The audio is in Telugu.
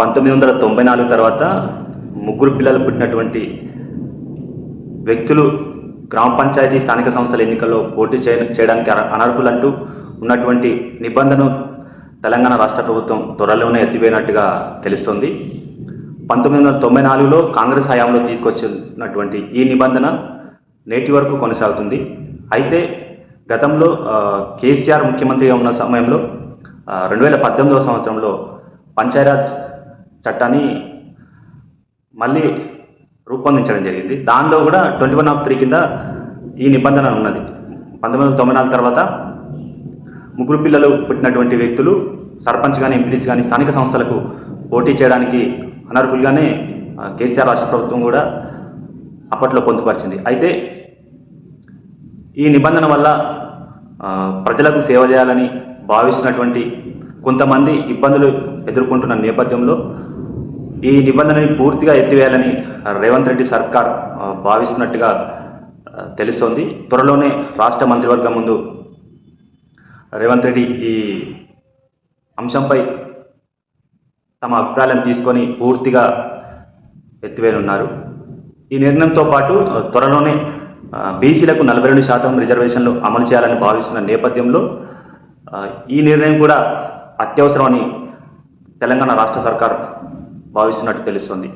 పంతొమ్మిది వందల తొంభై నాలుగు తర్వాత ముగ్గురు పిల్లలు పుట్టినటువంటి వ్యక్తులు గ్రామ పంచాయతీ స్థానిక సంస్థల ఎన్నికల్లో పోటీ చేయ చేయడానికి అనర్హులంటూ ఉన్నటువంటి నిబంధనను తెలంగాణ రాష్ట్ర ప్రభుత్వం త్వరలోనే ఎత్తివేయనట్టుగా తెలుస్తుంది. పంతొమ్మిది వందల తొంభై నాలుగులో కాంగ్రెస్ హయాంలో తీసుకొచ్చినటువంటి ఈ నిబంధన నేటి వరకు కొనసాగుతుంది. అయితే గతంలో కేసీఆర్ ముఖ్యమంత్రిగా ఉన్న సమయంలో రెండు వేల పద్దెనిమిదవ సంవత్సరంలో పంచాయరాజ్ చట్టాన్ని మళ్ళీ రూపొందించడం జరిగింది. దానిలో కూడా ట్వంటీ వన్ ఆఫ్ త్రీ కింద ఈ నిబంధన ఉన్నది. పంతొమ్మిది వందల తొంభై నాలుగు తర్వాత ముగ్గురు పిల్లలు పుట్టినటువంటి వ్యక్తులు సర్పంచ్ కానీ ఎంపీటీసీ కానీ స్థానిక సంస్థలకు పోటీ చేయడానికి అనర్హులుగానే కేసీఆర్ రాష్ట్ర ప్రభుత్వం కూడా అప్పట్లో పొందుపరిచింది. అయితే ఈ నిబంధన వల్ల ప్రజలకు సేవ చేయాలని భావిస్తున్నటువంటి కొంతమంది ఇబ్బందులు ఎదుర్కొంటున్న నేపథ్యంలో ఈ నిబంధనని పూర్తిగా ఎత్తివేయాలని రేవంత్ రెడ్డి సర్కార్ భావిస్తున్నట్టుగా తెలుస్తోంది. త్వరలోనే రాష్ట్ర మంత్రివర్గం ముందు రేవంత్ రెడ్డి ఈ అంశంపై తమ అభిప్రాయాలను తీసుకొని పూర్తిగా ఎత్తివేయనున్నారు. ఈ నిర్ణయంతో పాటు త్వరలోనే బీసీలకు నలభై రెండు శాతం రిజర్వేషన్లు అమలు చేయాలని భావిస్తున్న నేపథ్యంలో ఈ నిర్ణయం కూడా అత్యవసరమని తెలంగాణ రాష్ట్ర సర్కార్ భావిస్తున్నట్టు తెలుస్తుంది.